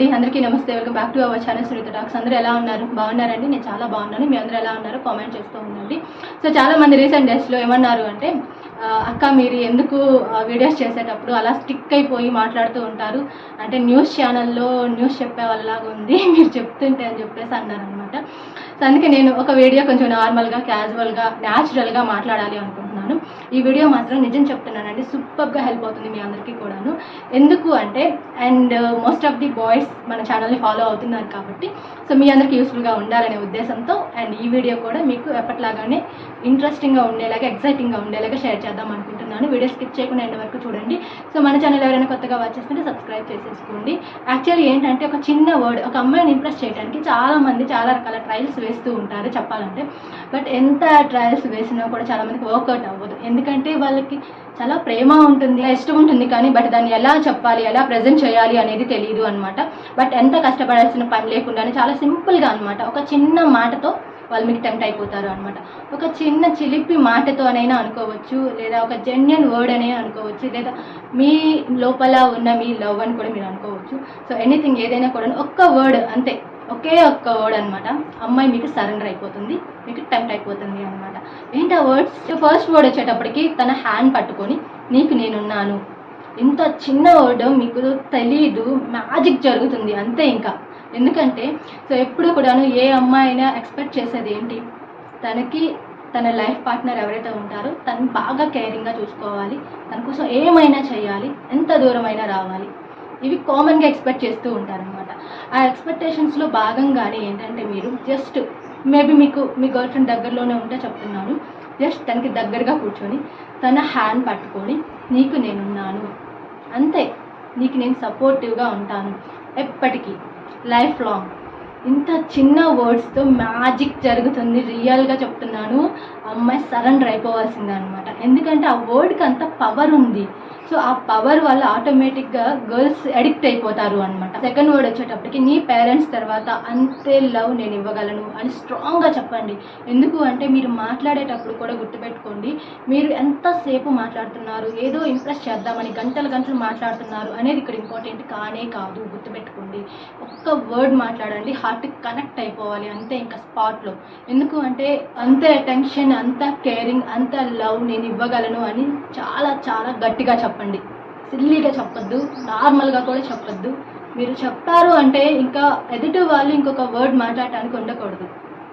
అండి. అందరికీ నమస్తే. Welcome back to our channel Sunitha talks. అందరూ ఎలా ఉన్నారు? బాగున్నారండి? నేను చాలా బాగున్నాను. మీ అందరూ ఎలా ఉన్నారో కామెంట్ చేస్తూ ఉండండి. సో చాలా మంది రీసెంట్ డేస్లో ఏమన్నారు అంటే అక్క మీరు ఎందుకు వీడియోస్ చేసేటప్పుడు అలా స్టిక్ అయిపోయి మాట్లాడుతూ ఉంటారు? అంటే న్యూస్ ఛానల్లో న్యూస్ చెప్పే వాళ్ళలాగా ఉంది. మీరు చెప్తుంటే అని చెప్పేసి అన్నారనమాట సో అందుకే నేను ఒక వీడియో కొంచెం నార్మల్గా క్యాజువల్గా న్యాచురల్గా మాట్లాడాలి అనుకుంటున్నాను. ఈ వీడియో మాత్రం నిజం చెప్తున్నానండి. సూపర్గా హెల్ప్ అవుతుంది మీ అందరికీ కూడాను. ఎందుకు అంటే and most of the boys మన ఛానల్ని ఫాలో అవుతున్నారు కాబట్టి సో మీ అందరికీ యూస్ఫుల్గా ఉండాలనే ఉద్దేశంతో అండ్ ఈ వీడియో కూడా మీకు ఎప్పటిలాగానే ఇంట్రెస్టింగ్గా ఉండేలాగా ఎక్సైటింగ్గా ఉండేలాగా షేర్ చేద్దాం అనుకుంటున్నాను. వీడియో స్కిప్ చేయకుండా ఎండ్ వరకు చూడండి. సో మన ఛానల్ ఎవరైనా కొత్తగా వచ్చేస్తుంటే సబ్స్క్రైబ్ చేసేసుకోండి. యాక్చువల్లీ ఏంటంటే ఒక చిన్న వర్డ్ ఒక అమ్మాయిని ఇంప్రెస్ చేయడానికి చాలామంది చాలా రకాల ట్రయల్స్ వేస్తూ ఉంటారు చెప్పాలంటే. బట్ ఎంత ట్రయల్స్ వేసినా కూడా చాలామందికి వర్కౌట్ అవ్వదు. ఎందుకంటే వాళ్ళకి చాలా ప్రేమ ఉంటుంది ఇష్టం ఉంటుంది కానీ బట్ దాన్ని ఎలా చెప్పాలి ఎలా ప్రజెంట్ చేయాలి అనేది తెలియదు అనమాట బట్ ఎంత కష్టపడాల్సిన పని లేకుండానే చాలా సింపుల్గా అనమాట ఒక చిన్న మాటతో వాళ్ళు మీకు టెంప్ట్ అయిపోతారు అనమాట ఒక చిన్న చిలిపి మాటతోనైనా అనుకోవచ్చు లేదా ఒక జెన్యున్ వర్డ్ అనే అనుకోవచ్చు లేదా మీ లోపల ఉన్న మీ లవ్ అని కూడా మీరు అనుకోవచ్చు. సో ఎనీథింగ్ ఏదైనా కూడా ఒక్క వర్డ్ అంతే ఒకే ఒక్క వర్డ్ అనమాట అమ్మాయి మీకు సరెండర్ అయిపోతుంది మీకు టెంప్ట్ అయిపోతుంది అనమాట ఏంటి ఆ వర్డ్స్? ఫస్ట్ వర్డ్ వచ్చేటప్పటికి తన హ్యాండ్ పట్టుకొని నీకు నేనున్నాను. ఇంత చిన్న వర్డ్ మీకు తెలీదు మ్యాజిక్ జరుగుతుంది అంతే ఇంకా. ఎందుకంటే సో ఎప్పుడు కూడాను ఏ అమ్మాయి అయినా ఎక్స్పెక్ట్ చేసేది ఏంటి? తనకి తన లైఫ్ పార్ట్నర్ ఎవరైతే ఉంటారో తను బాగా కేరింగ్గా చూసుకోవాలి. తన కోసం ఏమైనా చేయాలి. ఎంత దూరమైనా రావాలి. ఇవి కామన్గా ఎక్స్పెక్ట్ చేస్తూ ఉంటారనమాట ఆ ఎక్స్పెక్టేషన్స్లో భాగంగానే ఏంటంటే మీరు జస్ట్ మేబీ మీకు మీ గర్ల్ ఫ్రెండ్ దగ్గరలోనే ఉంటే చెప్తున్నాను. జస్ట్ తనకి దగ్గరగా కూర్చొని తన హ్యాండ్ పట్టుకొని నీకు నేనున్నాను. అంతే. నీకు నేను సపోర్టివ్గా ఉంటాను. ఎప్పటికీ. లైఫ్ లాంగ్ ఇంత చిన్న వర్డ్స్తో మ్యాజిక్ జరుగుతుంది రియల్గా చెప్తున్నాను. అమ్మాయి సరెండర్ అయిపోవాల్సిందే అనమాట ఎందుకంటే ఆ వర్డ్కి అంత పవర్ ఉంది. సో ఆ పవర్ వల్ల ఆటోమేటిక్గా గర్ల్స్ అడిక్ట్ అయిపోతారు అనమాట సెకండ్ వర్డ్ వచ్చేటప్పటికి నీ పేరెంట్స్ తర్వాత అంతే లవ్ నేను ఇవ్వగలను అని స్ట్రాంగ్గా చెప్పండి. ఎందుకు అంటే మీరు మాట్లాడేటప్పుడు కూడా గుర్తుపెట్టుకోండి మీరు ఎంతసేపు మాట్లాడుతున్నారు ఏదో ఇంప్రెస్ చేద్దామని గంటలు గంటలు మాట్లాడుతున్నారు అనేది ఇక్కడ ఇంపార్టెంట్ కానే కాదు గుర్తుపెట్టుకోండి. ఒక్క వర్డ్ మాట్లాడండి హార్ట్ కనెక్ట్ అయిపోవాలి అంతే ఇంకా స్పాట్లో ఎందుకు అంటే అంత అటెన్షన్ అంత కేరింగ్ అంత లవ్ నేను ఇవ్వగలను అని చాలా చాలా గట్టిగా చెప్పండి. సిల్లీగా చెప్పొద్దు నార్మల్గా కూడా చెప్పొద్దు. మీరు చెప్పారు అంటే ఇంకా ఎదుటి వాళ్ళు ఇంకొక వర్డ్ మాట్లాడటానికి ఉండకూడదు.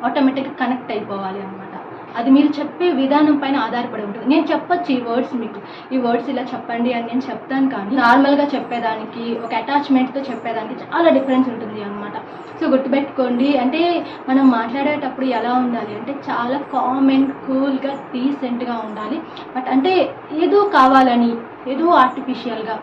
ఆటోమేటిక్గా కనెక్ట్ అయిపోవాలి అనమాట అది మీరు చెప్పే విధానం పైన ఆధారపడి ఉంటుంది. నేను చెప్పొచ్చు ఈ వర్డ్స్ మీకు. ఈ వర్డ్స్ ఇలా చెప్పండి అని నేను చెప్తాను కానీ నార్మల్గా చెప్పేదానికి ఒక అటాచ్మెంట్తో చెప్పేదానికి చాలా డిఫరెన్స్ ఉంటుంది అనమాట సో గుర్తుపెట్టుకోండి అంటే మనం మాట్లాడేటప్పుడు ఎలా ఉండాలి అంటే చాలా కామ్ అండ్ కూల్గా డీసెంట్గా ఉండాలి. బట్ అంటే ఏదో కావాలని ఏదో ఆర్టిఫిషియల్గా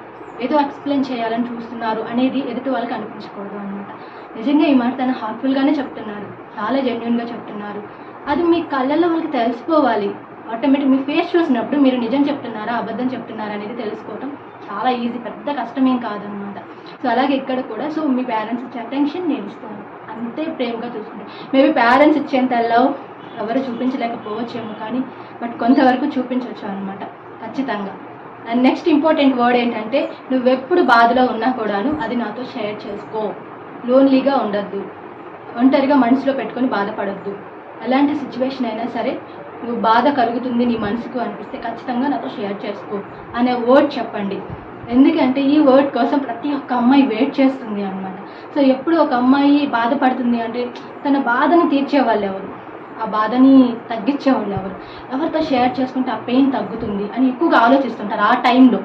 ఏదో ఎక్స్ప్లెయిన్ చేయాలని చూస్తున్నారు అనేది ఎదుటి వాళ్ళకి అనిపించకూడదు అనమాట నిజంగా ఈ మాట తన హార్ట్ఫుల్గానే చెప్తున్నారు. చాలా జెన్యున్గా చెప్తున్నారు. అది మీ కళ్ళల్లో వాళ్ళకి తెలిసిపోవాలి. ఆటోమేటిక్ మీ ఫేస్ చూసినప్పుడు మీరు నిజం చెప్తున్నారా అబద్ధం చెప్తున్నారా అనేది తెలుసుకోవటం చాలా ఈజీ పెద్ద కష్టమేం కాదనమాట సో అలాగే ఇక్కడ కూడా సో మీ పేరెంట్స్ ఇచ్చే అటెన్షన్ నేను ఇస్తాను. అంతే ప్రేమగా చూసుకుంటాను మేబీ పేరెంట్స్ ఇచ్చేంత లవ్ ఎవరు చూపించలేకపోవచ్చేమో కానీ బట్ కొంతవరకు చూపించవచ్చు అనమాట ఖచ్చితంగా. అండ్ నెక్స్ట్ ఇంపార్టెంట్ వర్డ్ ఏంటంటే నువ్వెప్పుడు బాధలో ఉన్నా కూడాను అది నాతో షేర్ చేసుకో. లోన్లీగా ఉండొద్దు. ఒంటరిగా మనసులో పెట్టుకొని బాధపడొద్దు. ఎలాంటి సిచ్యువేషన్ అయినా సరే నువ్వు బాధ కలుగుతుంది నీ మనసుకు అనిపిస్తే ఖచ్చితంగా నాతో షేర్ చేసుకో. అనే వర్డ్ చెప్పండి. ఎందుకంటే ఈ వర్డ్ కోసం ప్రతి ఒక్క అమ్మాయి వెయిట్ చేస్తుంది అనమాట సో ఎప్పుడు ఒక అమ్మాయి బాధపడుతుంది అంటే తన బాధను తీర్చే వాళ్ళు ఎవరు? ఆ బాధని తగ్గించేవాళ్ళు ఎవరు? ఎవరితో షేర్ చేసుకుంటే ఆ పెయిన్ తగ్గుతుంది అని ఎక్కువగా ఆలోచిస్తుంటారు ఆ టైంలో.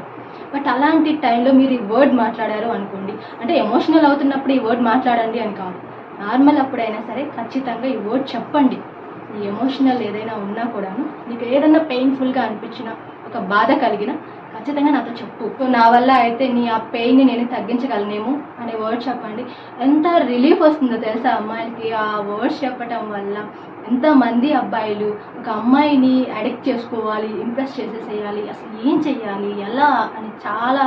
బట్ అలాంటి టైంలో మీరు ఈ వర్డ్ మాట్లాడారు అనుకోండి. అంటే ఎమోషనల్ అవుతున్నప్పుడు ఈ వర్డ్ మాట్లాడండి అని కాదు. నార్మల్ అప్పుడైనా సరే ఖచ్చితంగా ఈ వర్డ్ చెప్పండి. ఈ ఎమోషనల్ ఏదైనా ఉన్నా కూడాను నీకు ఏదైనా పెయిన్ఫుల్గా అనిపించినా ఒక బాధ కలిగిన ఖచ్చితంగా నాతో చెప్పు. నా వల్ల అయితే నీ ఆ పెయిన్ని నేను తగ్గించగలనేమో అనే వర్డ్ చెప్పండి. ఎంత రిలీఫ్ వస్తుందో తెలుసా అమ్మాయిలకి? ఆ వర్డ్స్ చెప్పటం వల్ల ఇంతమంది అబ్బాయిలు ఒక అమ్మాయిని అడిక్ట్ చేసుకోవాలి ఇంప్రెస్ చేసేసేయాలి అసలు ఏం చెయ్యాలి ఎలా అని చాలా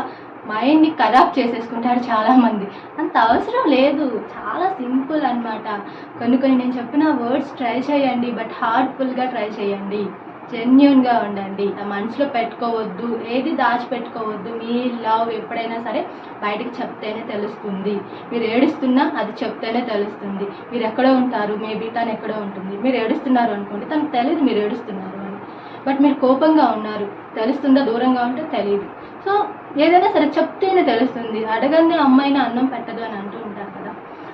మైండ్ని ఖరాబ్ చేసేసుకుంటారు చాలామంది. అంత అవసరం లేదు. చాలా సింపుల్ అన్నమాట. కొన్ని కొన్ని నేను చెప్పిన వర్డ్స్ ట్రై చేయండి బట్ హార్ట్ఫుల్గా ట్రై చేయండి. జెన్యున్గా ఉండండి. మనసులో పెట్టుకోవద్దు. ఏది దాచిపెట్టుకోవద్దు. మీ లవ్ ఎప్పుడైనా సరే బయటకు చెప్తేనే తెలుస్తుంది. మీరు ఏడుస్తున్నా అది చెప్తేనే తెలుస్తుంది. మీరు ఎక్కడో ఉంటారు. మేబీ తను ఎక్కడో ఉంటుంది. మీరు ఏడుస్తున్నారు అనుకోండి తనకు తెలియదు మీరు ఏడుస్తున్నారు అని. బట్ మీరు కోపంగా ఉన్నారు. తెలుస్తుందా? దూరంగా ఉంటే తెలియదు సో ఏదైనా సరే చెప్తేనే తెలుస్తుంది. అడగంది అమ్మాయిని అన్నం పెట్టదు అని అంటూ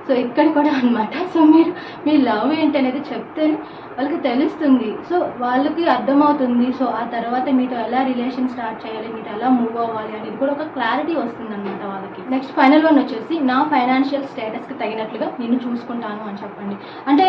సో ఇక్కడ కూడా అనమాట సో మీరు మీ లవ్ ఏంటి అనేది చెప్తేనే వాళ్ళకి తెలుస్తుంది. సో వాళ్ళకి అర్థమవుతుంది. సో ఆ తర్వాత మీతో ఎలా రిలేషన్ స్టార్ట్ చేయాలి మీతో ఎలా మూవ్ అవ్వాలి అనేది కూడా ఒక క్లారిటీ వస్తుంది అనమాట వాళ్ళకి. నెక్స్ట్ ఫైనల్ వన్ వచ్చేసి నా ఫైనాన్షియల్ స్టేటస్కి తగినట్లుగా నేను చూసుకుంటాను అని చెప్పండి. అంటే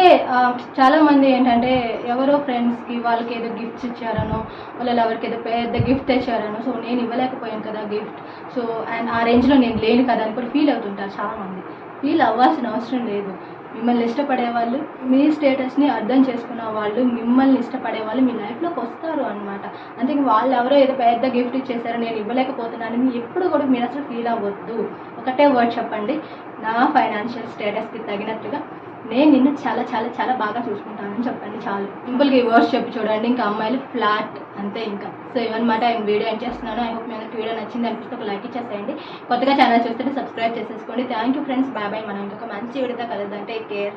చాలామంది చాలా మంది ఏంటంటే ఎవరో ఫ్రెండ్స్కి వాళ్ళకి ఏదో గిఫ్ట్స్ ఇచ్చారనో వాళ్ళు ఎవరికి ఏదో పెద్ద గిఫ్ట్ తెచ్చారనో సో నేను ఇవ్వలేకపోయాను కదా గిఫ్ట్ సో అండ్ ఆ రేంజ్లో నేను లేను కదా అని కూడా ఫీల్ అవుతుంటారు చాలామంది. ఫీల్ అవ్వాల్సిన అవసరం లేదు. మిమ్మల్ని ఇష్టపడే వాళ్ళు మీ స్టేటస్ని అర్థం చేసుకున్న వాళ్ళు మిమ్మల్ని ఇష్టపడే వాళ్ళు మీ లైఫ్లోకి వస్తారు అనమాట అంతే వాళ్ళు ఎవరో ఏదో పెద్ద గిఫ్ట్ ఇచ్చేసారో నేను ఇవ్వలేకపోతున్నానని ఎప్పుడు కూడా మీరు అసలు ఫీల్ అవ్వద్దు. ఒకటే వర్డ్ చెప్పండి. నా ఫైనాన్షియల్ స్టేటస్కి తగినట్టుగా నేను నిన్ను చాలా చాలా చాలా బాగా చూసుకుంటానని చెప్పండి చాలు. సింపుల్గా ఈ వర్డ్స్ చెప్పి చూడండి. ఇంకా అమ్మాయిలు ఫ్లాట్ అంతే ఇంకా. సో ఇవన్నమాట ఆయన వీడియో ఏం చేస్తున్నాను. ఐ హోప్ మీ అందరికి వీడియో నచ్చింది అనిపిస్తే ఒక లైక్ ఇచ్చేసేయండి. కొత్తగా ఛానల్ చూస్తుంటే సబ్స్క్రైబ్ చేసేసుకోండి. Thank you friends bye bye మనం ఇంకొక మంచి వీడియోతో కలుద్దాం. Take care